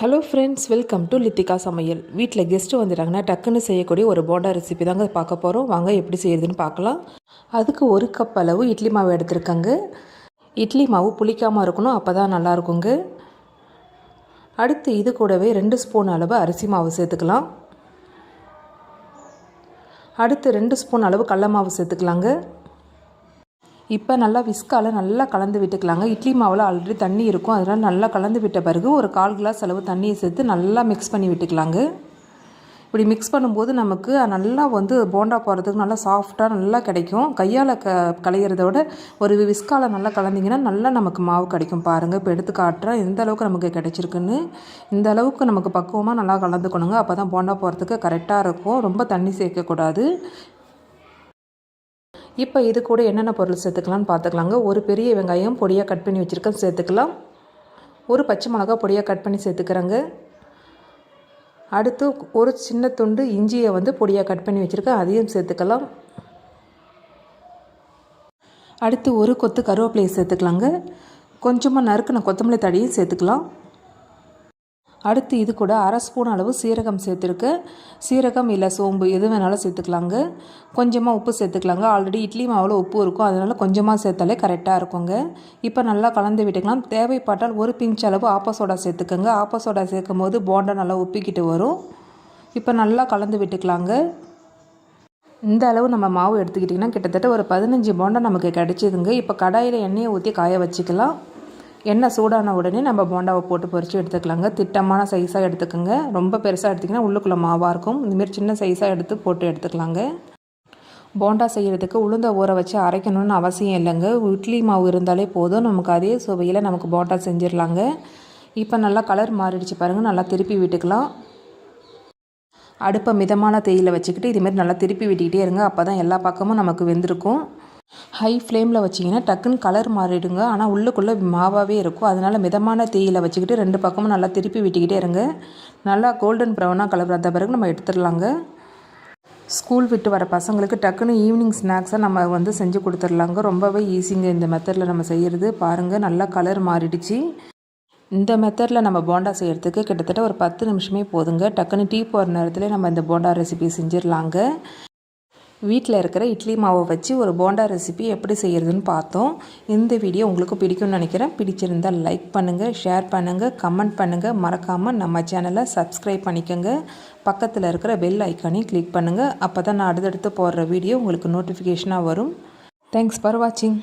Hello friends welcome to Lithika சமையல் வீட்டில் guest வந்துட்டாங்கன்னா டக்குன்னு செய்யக்கூடிய ஒரு போண்டா ரெசிபி தாங்க பார்க்க போகிறோம் வாங்க எப்படி செய்யுதுன்னு பார்க்கலாம். அதுக்கு ஒரு கப் அளவு இட்லி மாவு எடுத்துருக்கேங்க. இட்லி மாவு புளிக்காமல் இருக்கணும் அப்போ தான் நல்லாயிருக்குங்க அடுத்து இது கூடவே ரெண்டு ஸ்பூன் அளவு அரிசி மாவு சேர்த்துக்கலாம். அடுத்து ரெண்டு ஸ்பூன் அளவு கடல மாவு சேர்த்துக்கலாங்க. இப்போ நல்லா விஸ்கால் நல்லா கலந்து விட்டுக்கலாங்க. இட்லி மாவில் ஆல்ரெடி தண்ணி இருக்கும். அதனால் நல்லா கலந்து விட்ட பிறகு ஒரு கால் கிளாஸ் அளவு தண்ணியை சேர்த்து நல்லா மிக்ஸ் பண்ணி விட்டுக்கலாங்க. இப்படி மிக்ஸ் பண்ணும்போது நமக்கு நல்லா வந்து போண்டா போகிறதுக்கு நல்லா சாஃப்டாக நல்லா கிடைக்கும். கையால் க களையிறத விட ஒரு விஸ்கால நல்லா கலந்திங்கன்னா நல்லா நமக்கு மாவு கிடைக்கும் பாருங்கள் இப்போ எடுத்து காட்டுறேன். எந்த அளவுக்கு நமக்கு கிடைச்சிருக்குன்னு. இந்த அளவுக்கு நமக்கு பக்குவமாக நல்லா கலந்துக்கணுங்க. அப்போ தான் போண்டா போகிறதுக்கு கரெக்டாக இருக்கும். ரொம்ப தண்ணி சேர்க்கக்கூடாது. இப்போ இது கூட என்னென்ன பொருள் சேர்த்துக்கலாம்னு பார்த்துக்கலாங்க. ஒரு பெரிய வெங்காயம் பொடியாக கட் பண்ணி வச்சுருக்கேன் சேர்த்துக்கலாம். ஒரு பச்சை மிளகா பொடியாக கட் பண்ணி சேர்த்துக்கிறேங்க. அடுத்து ஒரு சின்ன துண்டு இஞ்சியை வந்து பொடியாக கட் பண்ணி வச்சுருக்கேன் அதையும் சேர்த்துக்கலாம். அடுத்து ஒரு கொத்து கருவேப்பிலையை சேர்த்துக்கலாங்க. கொஞ்சமாக நறுக்கின கொத்தமல்லி தடியும் சேர்த்துக்கலாம். அடுத்து இது கூட அரை ஸ்பூன் அளவு சீரகம் சேர்த்துருக்கு. சீரகம் இல்லை சோம்பு எது வேணாலும் சேர்த்துக்கலாங்க. கொஞ்சமாக உப்பு சேர்த்துக்கலாங்க. ஆல்ரெடி இட்லி மாவில் உப்பு இருக்கும். அதனால் கொஞ்சமாக சேர்த்தாலே கரெக்டாக இருக்குங்க. இப்போ நல்லா கலந்து விட்டுக்கலாம். தேவைப்பட்டால் ஒரு பிஞ்ச் அளவு ஆப்பா சோடா சேர்த்துக்கோங்க. ஆப்பா சோடா சேர்க்கும் போது போண்டா நல்லா உப்பிக்கிட்டு வரும். இப்போ நல்லா கலந்து விட்டுக்கலாங்க. இந்த அளவு நம்ம மாவு எடுத்துக்கிட்டிங்கன்னா கிட்டத்தட்ட ஒரு பதினஞ்சு போண்டா நமக்கு கிடச்சிதுங்க. இப்போ கடாயில் எண்ணெயை ஊற்றி காய வச்சுக்கலாம். எண்ணெய் சூடான உடனே நம்ம போண்டாவை போட்டு பொறிச்சு எடுத்துக்கலாங்க. திட்டமான சைஸாக எடுத்துக்கோங்க. ரொம்ப பெருசாக எடுத்திங்கன்னா உள்ளுக்குள்ளே மாவாக இருக்கும். இந்தமாரி சின்ன சைஸாக எடுத்து போட்டு எடுத்துக்கலாங்க. போண்டா செய்கிறதுக்கு உளுந்த ஊற வச்சு அரைக்கணும்னு அவசியம் இல்லைங்க. இட்லி மாவு இருந்தாலே போதும். நமக்கு அதே சுவையில் நமக்கு போண்டா செஞ்சிடலாங்க. இப்போ நல்லா கலர் மாறிடுச்சு பாருங்கள் நல்லா திருப்பி விட்டுக்கலாம். அடுப்பை மிதமான தேயில வச்சுக்கிட்டு இதுமாரி நல்லா திருப்பி விட்டுக்கிட்டே இருங்க. அப்போ தான் எல்லா பக்கமும் நமக்கு வெந்திருக்கும். ஹை ஃப்ளேமில் வச்சிங்கன்னா டக்குன்னு கலர் மாறிடுங்க. ஆனால் உள்ளுக்குள்ளே மாவாகவே இருக்கும். அதனால் மிதமான தீயில் வச்சுக்கிட்டு ரெண்டு பக்கமும் நல்லா திருப்பி விட்டுக்கிட்டே இருங்க. நல்லா கோல்டன் ப்ரௌனாக கலர் வந்த பிறகு நம்ம எடுத்துடலாங்க. ஸ்கூல் விட்டு வர பசங்களுக்கு டக்குன்னு ஈவினிங் ஸ்நாக்ஸை நம்ம வந்து செஞ்சு கொடுத்துடலாங்க. ரொம்பவே ஈஸிங்க இந்த மெத்தடில் நம்ம செய்கிறது பாருங்கள் நல்லா கலர் மாறிடுச்சு. இந்த மெத்தடில் நம்ம போண்டா செய்கிறதுக்கு கிட்டத்தட்ட ஒரு பத்து நிமிஷமே போதுங்க. டக்குன்னு டீ போகிற நேரத்தில் நம்ம இந்த போண்டா ரெசிபி செஞ்சிடலாங்க. வீட்டில் இருக்கிற இட்லி மாவை வச்சு ஒரு போண்டா ரெசிபி எப்படி செய்கிறதுன்னு பார்த்தோம். இந்த வீடியோ உங்களுக்கு பிடிக்கும்னு நினைக்கிறேன். பிடிச்சிருந்தால் லைக் பண்ணுங்கள் ஷேர் பண்ணுங்கள் கமெண்ட் பண்ணுங்கள் மறக்காமல் நம்ம சேனலை சப்ஸ்கிரைப் பண்ணிக்கோங்க. பக்கத்தில் இருக்கிற பெல் ஐக்கானையும் கிளிக் பண்ணுங்கள் அப்போ தான் நான் அடுத்தடுத்து போடுற வீடியோ உங்களுக்கு நோட்டிஃபிகேஷனாக வரும். தேங்க்ஸ் ஃபார் வாட்சிங்